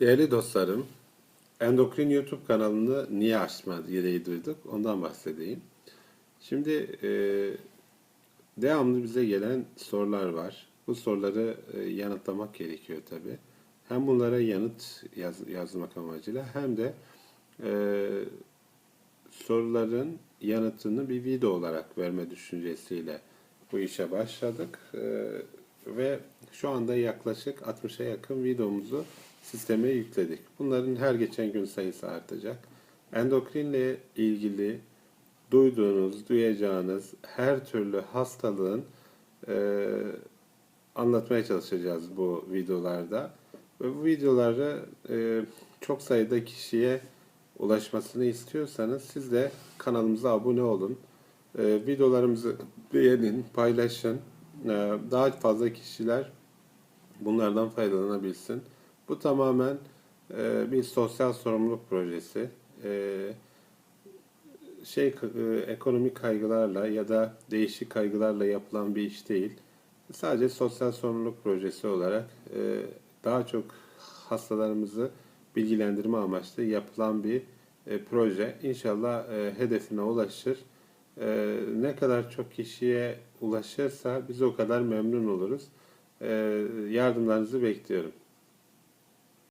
Değerli dostlarım, Endokrin YouTube kanalını niye açma gereği duyduk? Ondan bahsedeyim. Şimdi e, devamlı bize gelen sorular var. Bu soruları e, yanıtlamak gerekiyor tabi. Hem bunlara yanıt yaz, yazmak amacıyla hem de e, soruların yanıtını bir video olarak verme düşüncesiyle bu işe başladık. E, ve şu anda yaklaşık 60'a yakın videomuzu sisteme yükledik. Bunların her geçen gün sayısı artacak. Endokrinle ilgili duyduğunuz, duyacağınız her türlü hastalığın e, anlatmaya çalışacağız bu videolarda. Ve bu videoları e, çok sayıda kişiye ulaşmasını istiyorsanız siz de kanalımıza abone olun. E, videolarımızı beğenin, paylaşın. E, daha fazla kişiler bunlardan faydalanabilsin. Bu tamamen e, bir sosyal sorumluluk projesi. E, şey e, ekonomik kaygılarla ya da değişik kaygılarla yapılan bir iş değil. Sadece sosyal sorumluluk projesi olarak e, daha çok hastalarımızı bilgilendirme amaçlı yapılan bir e, proje. İnşallah e, hedefine ulaşır. E, ne kadar çok kişiye ulaşırsa biz o kadar memnun oluruz. E, yardımlarınızı bekliyorum.